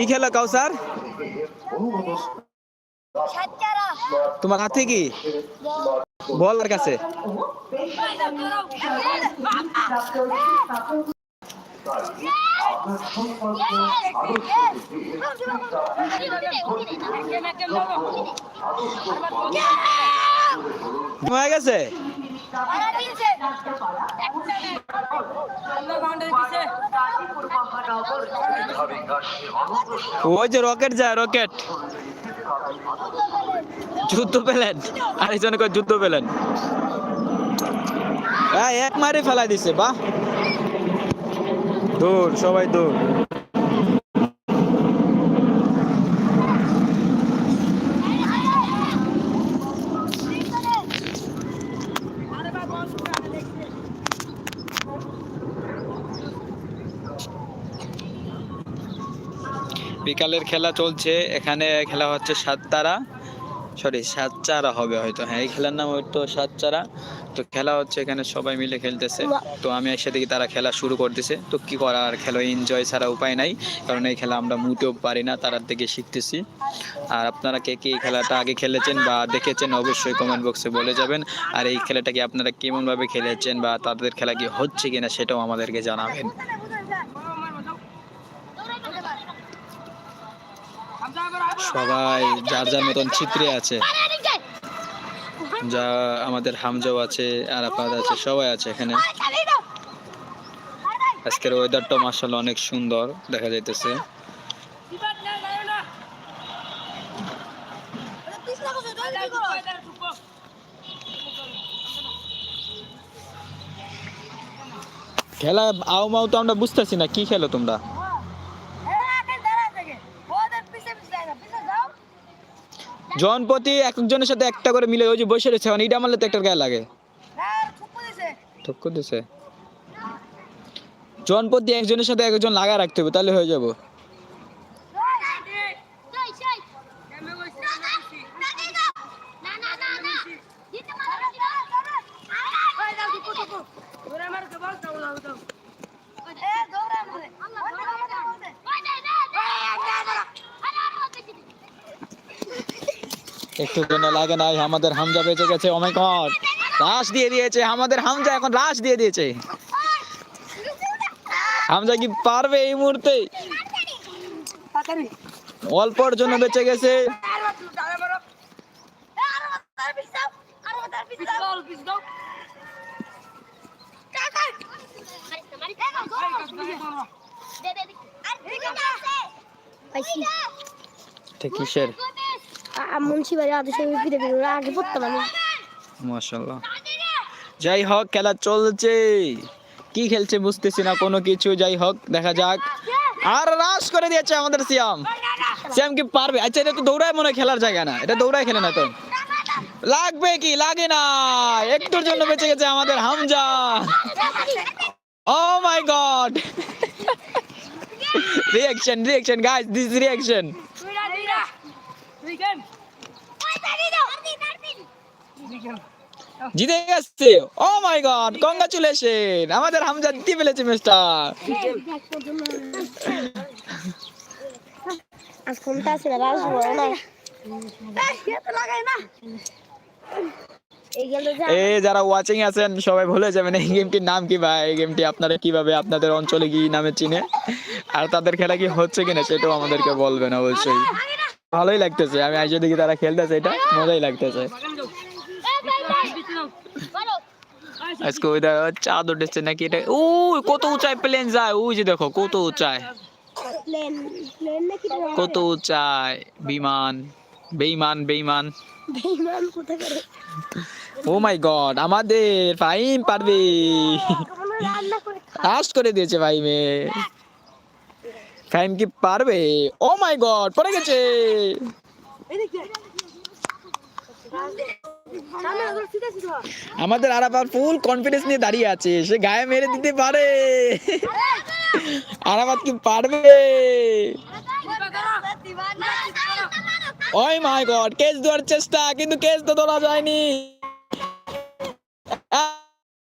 কি খেলা কাউসার তোমার হাতে কি বল আর কাছে গেছে? ওই যে রকেট যায়, রকেট। যুদ্ধ পেলেন। আরেকজন কয়, যুদ্ধ পেলেন। এক মারে ফেলাই দিছে, বাহ। দূর সবাই দূর বিকালের খেলা চলছে। এখানে খেলা হচ্ছে সাত তারা সরি সাত চারা হবে হয়তো। হ্যাঁ এই খেলার নাম হয়তো সাত চারা তো খেলা হচ্ছে এখানে সবাই মিলে খেলতেছে। তো আমি একসাথে কি তারা খেলা শুরু করতেছে। তো কি করার? খেলো এনজয় ছাড়া উপায় নাই। কারণ এই খেলা আমরা মোটেও পারি না তারার থেকে শিখতেছি। আর আপনারা কে কে এই খেলাটা আগে খেলেছেন বা দেখেছেন অবশ্যই কমেন্ট বক্সে বলে যাবেন। আর এই খেলাটা কি আপনারা কেমনভাবে খেলেছেন বা তাদের খেলা কি হচ্ছে কিনা সেটাও আমাদেরকে জানাবেন। সবাই, যার যার মতন চিত্রে আছে। যা আমাদের হামজাও আছে, আরাফাত আছে, সবাই আছে এখানে। আজকের ওয়েদারটা মার্শাল অনেক সুন্দর, দেখা যাইতেছে। খেলা আও মাও তো আমরা বুঝতেছি না, কি খেলো তোমরা? জনপতি এক একজনের সাথে একটা করে মিলে ওই যে বসে রয়েছে মানে এটা মারলে তো একটা গায়ে লাগে। ঠক্কর দিছে। জনপতি একজনের সাথে একজন লাগা রাখতে হবে তাহলে হয়ে যাব। লাগে নাই আমাদের হামজা বেঁচে গেছে ও মাই গড রাশ দিয়ে দিয়েছে আমাদের হামজা এখন রাশ দিয়ে দিয়েছে। হামজা কি পারবে এই মুহূর্তে? অল্পর জন্য বেঁচে গেছে। ঠিক কিসের? আগে পড়তাম আমি। মাশাল্লাহ যাই হোক খেলা চলছে। কি খেলছে বুঝতেছি না কোনো কিছু। যাই হোক দেখা যাক। আর রাশ করে দিয়েছে আমাদের সিয়াম। সিয়াম কি পারবে? আচ্ছা এটা তো দৌড়ায় মনে হয় খেলার জায়গা না। এটা দৌড়ায় খেলে না তো। লাগবে কি? লাগে না। একটুর জন্য বেঁচে গেছে আমাদের Hamza. Oh my god reaction reaction guys this reaction জিতে গেছে। ও মাই গড কংগ্রাচুলেশন আমাদের হামজা জিতে ফেলেছে ম্যাচটা আজ ফোনটা আছে রাজ বড় না। এই যারা ওয়াচিং আছেন সবাই ভুলে যাবেন এই গেমটির নাম কি ভাই? এই গেমটি আপনারা কীভাবে আপনাদের অঞ্চলে কি নামে চিনে? আর তাদের খেলা কি হচ্ছে কিনা সেটাও আমাদেরকে বলবেন অবশ্যই। ভালোই লাগতেছে আমি আইসে দেখি তারা খেলতেছে এটা মজাই লাগতেছে। আজকে ওই দেখো চাঁদ উঠেছে নাকি এটা? ও কত উঁচায় প্লেন যায়? ওই যে দেখো কত উঁচায়? কত উঁচায়? বিমান বেইমান বেইমান। ও মাই গড আমাদের ফাইম পারবে। রান্না করে দিয়েছে ভাই মে ফাইম কি পারবে? ও মাই গড পড়ে গেছে। আমাদের আরাফাত ফুল কনফিডেন্স নিয়ে দাঁড়িয়ে আছে। সে গায়ে মেরে দিতে পারে। আরাফাত কি পারবে? ওই মাই গড কেস দেওয়ার চেষ্টা কিন্তু কেস তো ধরা যায়নি।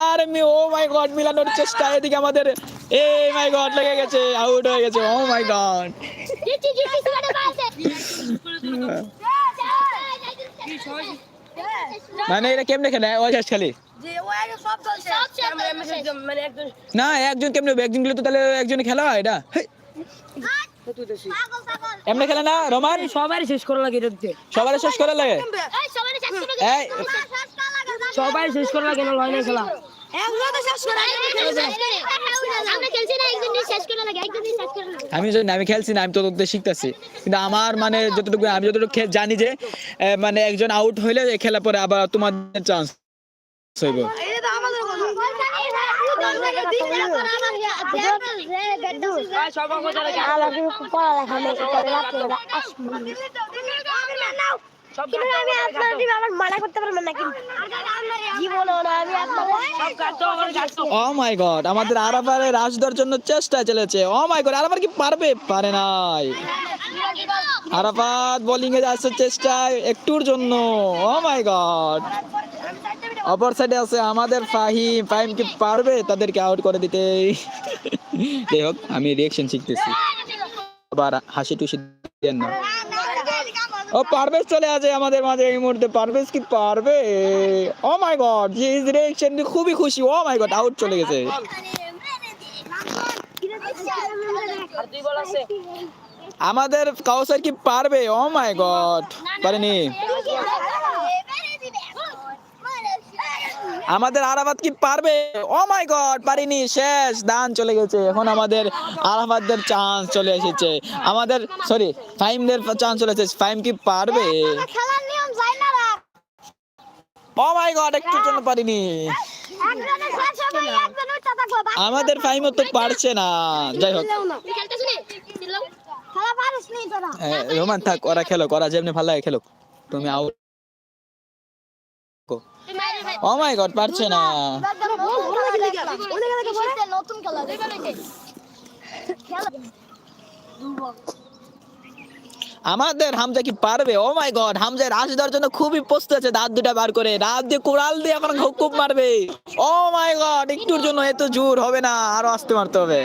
আরে মি ও মাই গড মিলানোর চেষ্টা এদিকে আমাদের এ মাই গড লেগে গেছে আউট হয়ে গেছে ও মাই গড জিতছি জিতছি সুবারে পাশে মানে এটা কেমনে খেলে? ওই শেষ খালি? মানে না একজন কেমনে? একজন গেলে তো তাহলে একজনে খেলা হয় এটা এমনি খেলে না রোমান? সবারই শেষ করা লাগে এটাতে সবার শেষ করা লাগে? এই সবারে শেষ করে সবাই শেষ করা লাগে। না লয় না খেলা। আমি আমি খেলছি না, আমি তো তোদের শিখতেছি। কিন্তু আমার মানে যতটুকু আমি যতটুকু জানি যে মানে একজন আউট হইলে এই খেলা পরে আবার তোমাদের চান্স হইব। পড়ালেখা নেই করে রাখতে হবে আসব কিন্তু আমি আপনার টিম আমার মানা করতে পারবেন না কিন্তু জীবনও না আমি আপনাদের সব কাটতো আমার কাটতো ও মাই গড আমাদের আরাফারে রাশ দেওয়ার জন্য চেষ্টা চলেছে। ও মাই গড আরাফার কি পারবে? পারে নাই। আরাফাত বোলিং এ যাচ্ছে চেষ্টা একটুর জন্য। ও মাই গড অপর সাইডে আছে আমাদের ফাহিম। ফাহিম কি পারবে? তাদেরকে আউট করে দিতে। যাই হোক আমি রিয়েকশন শিখতেছি। আবার হাসি টুসি দেন না। ও পারভেজ চলে আসে আমাদের মাঝে এই মুহূর্তে পারভেজ কি পারবে oh my god his reaction খুবই খুশি ও মাই গড আউট চলে গেছে আছে আমাদের কাউসার কি পারবে ও মাই গড পারেনি আমাদের আরাফাত কি পারবে? ও মাই গড পারিনি শেষ দান চলে গেছে। এখন আমাদের আরাফাতদের চান্স চলে এসেছে। আমাদের সরি ফাইমদের চান্স চলে এসেছে। ফাইম কি পারবে? ও মাই গড একটু জন্য পারিনি। আমাদের ফাইমও তো পারছে না। যাই হোক। হ্যাঁ, রোমান থাক ওরা খেলো ওরা যেমনি ভালো লাগে খেলো তুমি আউট ও মাই গড পারছে না। আমাদের হামজা কি পারবে? ও মাই গড হামজা রাশ দেওয়ার জন্য খুবই প্রস্তুত আছে, দাঁত দুটা বার করে। দাঁত দিয়ে কোড়াল দিয়ে এখন খুব মারবে। ও মাই গড একটুর জন্য এত জোর হবে না, আরও আসতে মারতে হবে।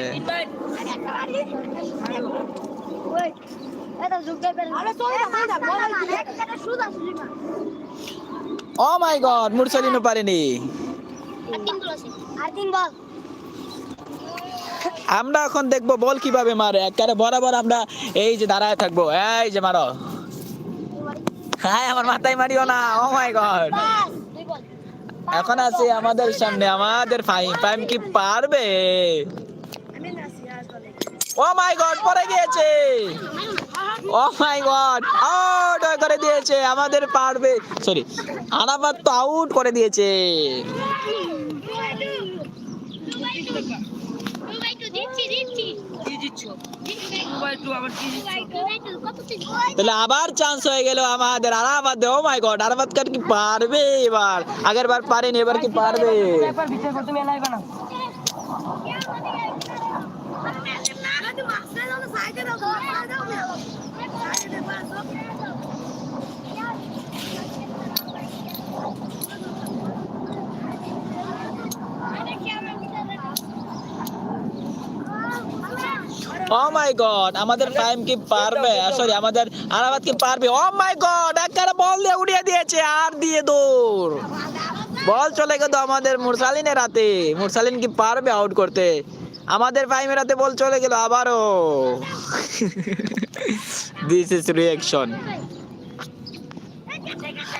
ও মাই গড মুরসালিনও পারেনি। আমরা এখন দেখব বল কীভাবে মারে। একেবারে বরাবর আমরা এই যে দাঁড়ায় থাকব। এই যে মারো। হ্যাঁ আমার মাথায় মারিও না। ও মাই গড এখন আছে আমাদের সামনে। আমাদের ফাইম ফাইম কি পারবে? ও মাই গড পড়ে গিয়েছে। ও মাই গড আউট করে দিয়েছে, আমাদের পারবে। সরি আনাবাদ তো আউট করে দিয়েছে। তাহলে আবার চান্স হয়ে গেল আমাদের আরাবাদ ও মাই গড আরাবাদ কার কি পারবে এবার? আগের বার পারেনি, এবার কি পারবে? না ও মাই গড আমাদের টাইম কি পারবে? সরি আমাদের আরাবাদ কি পারবে? ও মাই গড একটা বল দিয়ে উড়িয়ে দিয়েছে, আর দিয়ে দৌড় বল চলে গেল আমাদের মুরসালিনের হাতে মুরসালিন কি পারবে আউট করতে? আমাদের ফাইমের হাতে বল চলে গেল আবারও। দিস ইজ রিয়াকশন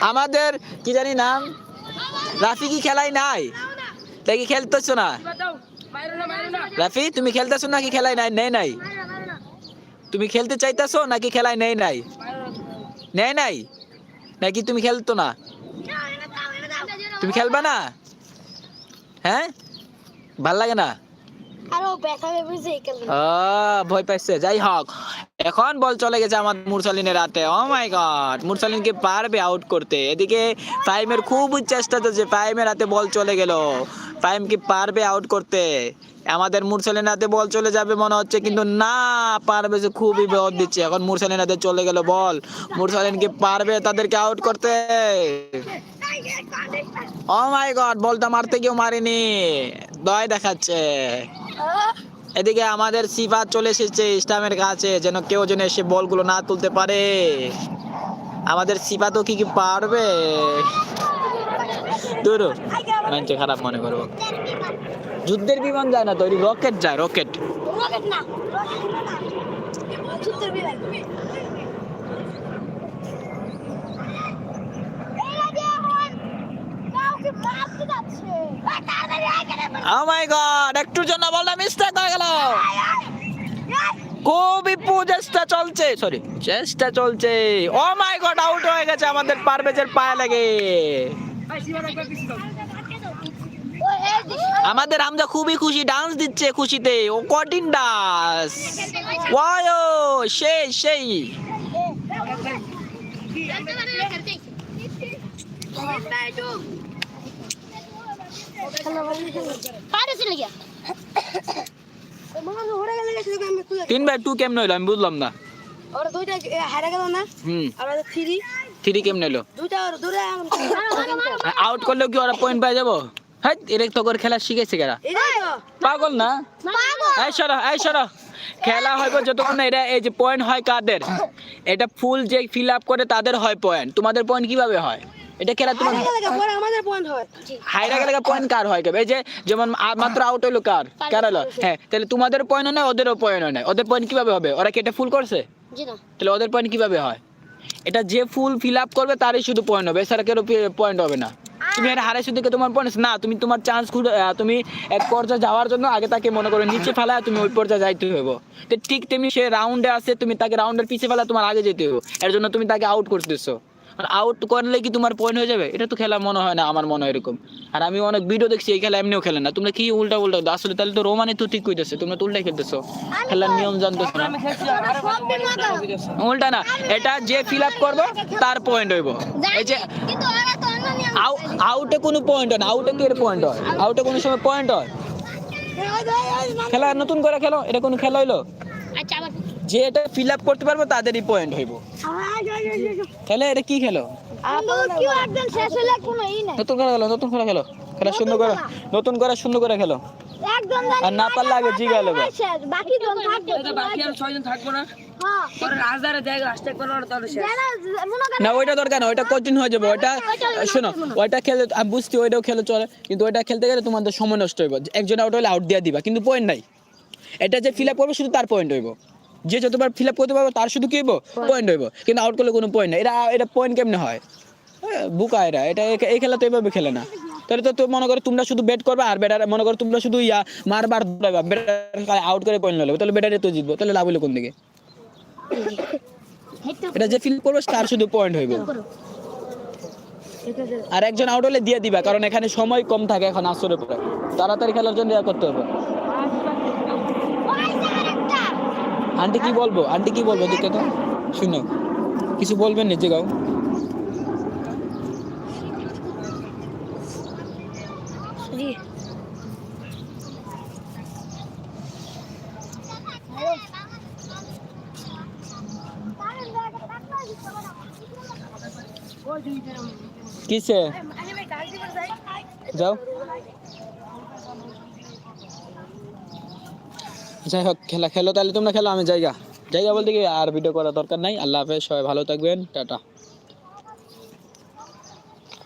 আমাদের, কি জানি নাম? রাফি কি খেলাই নাই? তাই কি খেলতেছো না? রাফি, তুমি খেলতেছো নাকি খেলাই নাই? নেই নাই? তুমি খেলতে চাইতেছো নাকি খেলায় নেই নাই? নেই নাই? নাকি তুমি খেলতো না? তুমি খেলবা না? হ্যাঁ? ভালো লাগে না? ভয় পাইছে। যাই হোক, এখন বল চলে গেছে আমার মুরসালিনের হাতে ও মাই গড মুরসালিন পারবে আউট করতে। এদিকে খুব চেষ্টা হাতে বল চলে গেল। কি পারবে আউট করতে? আমাদের মুরসালিনের হাতে বল চলে যাবে মনে হচ্ছে, কিন্তু না, পারবে যে খুবই বিপদ দিচ্ছে। এখন মুরসালিনের হাতে চলে গেল বল। মুরসালিন কি পারবে তাদেরকে আউট করতে? ও মাই গড বলটা মারতে কেউ মারেনি। দয় দেখাচ্ছে। এদিকে আমাদের সিফাত চলে এসেছে ইসলামের কাছে, যেন কেউ যেন এসে বলগুলো না তুলতে পারে। আমাদের সিফাতও কি কি পারবে? দূর মানছে খারাপ মনে করব। যুদ্ধের বিমান যায় না তৈরি, রকেট যায়, রকেট। রকেট না যুদ্ধের বিমান ও মাই গড একটুর জন্য বললাম মিস্টেক হয়ে গেল খুবই চেষ্টা চলছে সরি চেষ্টা চলছে ও মাই গড আউট হয়ে গেছে আমাদের পারভেজের পায়ে লাগে আমাদের হামজা খুবই খুশি ডান্স দিচ্ছে খুশিতে ও কঠিন ডান্স ওয়াও সেই সেই তিন বাই টু কেমন হইল? আমি বুঝলাম না। আউট করলেও কি ওরা পয়েন্ট পাই যাব? হ্যাঁ তো করে খেলা শিখেছে পাগল না? এই এই খেলা হয় যতক্ষণ এটা এই যে পয়েন্ট হয় কাদের? এটা ফুল যে ফিল আপ করে তাদের হয় পয়েন্ট তোমাদের পয়েন্ট কীভাবে হয়? এটা খেলা তোমার আমাদের পয়েন্ট হয়। হাইরা গেলে পয়েন্ট কার হয় কেবে? এই যে যেমন মাত্র আউট হইল কার? কার হলো? হ্যাঁ তাহলে তোমাদের পয়েন্ট নয় ওদেরও পয়েন্ট নয় ওদের পয়েন্ট কীভাবে হবে? ওরা কি এটা ফুল করছে? না। তাহলে ওদের পয়েন্ট কীভাবে হয়? এটা যে ফুল ফিল আপ করবে তারই শুধু পয়েন্ট হবে। এছাড়া কেউ পয়েন্ট হবে না। তুমি এটা হারে শুধু তোমার পয়েন্ট না তুমি তোমার চান্স খুঁজে তুমি এক পর্যায়ে যাওয়ার জন্য আগে তাকে মনে করো নিচে ফেলায় তুমি ওই পর্যায়ে যাইতে হবে তো ঠিক তেমনি সে রাউন্ডে আছে তুমি তাকে রাউন্ডের পিছিয়ে ফেলা তোমার আগে যেতে হবে এর জন্য তুমি তাকে আউট করতেছো। আউট করলে কি তোমার পয়েন্ট হয়ে যাবে? এটা তো খেলা মনে হয় না, আমার মনে হয় এরকম। আর আমি অনেক ভিডিও দেখছি, এই খেলা এমনিও খেলে না। তোমরা কি উল্টা উল্টা আসলে তাহলে তো রোমানে তো ঠিক কইতেছে, তোমরা তো উল্টাই খেলতেছো। খেলার নিয়ম জানতেছো না। উল্টা না, এটা যে ফিল আপ করব, তার পয়েন্ট হইব। এই যে আউটে কোনো পয়েন্ট হয় না। আউটে কি পয়েন্ট হয়? আউটে কোনো সময় পয়েন্ট হয়? খেলা নতুন করে খেলো? এটা কোনো খেলা হইল? যে এটা ফিল আপ করতে পারব, তাদেরই পয়েন্ট হইব। খেলে, এটা কি খেলো? নতুন খেলো নতুন খেলো। খেলা সুন্দর করে, নতুন করে সুন্দর করে খেলো। আর না পারলে আগে বাকি আর ছয়জন থাকব না, ওইটা দরকার না, ওইটা হয়ে যাবে। ওইটা, শোনো, ওইটা খেলে বুঝছি, ওইটাও খেলে চলে, কিন্তু ওইটা খেলতে গেলে তোমাদের সময় নষ্ট হইব। একজন আউট হলে আউট দিয়ে দিবা, কিন্তু পয়েন্ট নাই। এটা যে ফিল আপ করবে, শুধু তার পয়েন্ট হইব। যে যতবার ফিল আপ করতে পারব তার শুধু কি হইব? পয়েন্ট হইব। কিন্তু আউট করলে কোনো পয়েন্ট নাই। এটা এটা পয়েন্ট কেমনে হয়? বুকা এরা। এটা এই খেলা তো এইভাবে খেলে না। তাহলে তো তো মনে করো তোমরা শুধু ব্যাট করবে আর ব্যাটার মনে করো তোমরা শুধু ইয়া মারবার দৌড়াবা ব্যাটার আউট করে পয়েন্ট নেবে তাহলে ব্যাটারে তো জিতবো। তাহলে লাভ হলো কোন দিকে? এটা যে ফিল করবে তার শুধু পয়েন্ট হইব। আর একজন আউট হলে দিয়ে দিবা কারণ এখানে সময় কম থাকে এখন আসরের পরে। তাড়াতাড়ি খেলার জন্য ইয়া করতে হবে। আন্টি কি বলব আন্টি কি বলব দেখে তো শুনো কিছু বলবেন নিজে গাও জি কিসে যাই হোক, খেলা খেলো, তাহলে তোমরা খেলো, আমি জায়গা। জায়গা বলতে কি আর ভিডিও করার দরকার নাই। আল্লাহ হাফেজ, সবাই ভালো থাকবেন, টাটা।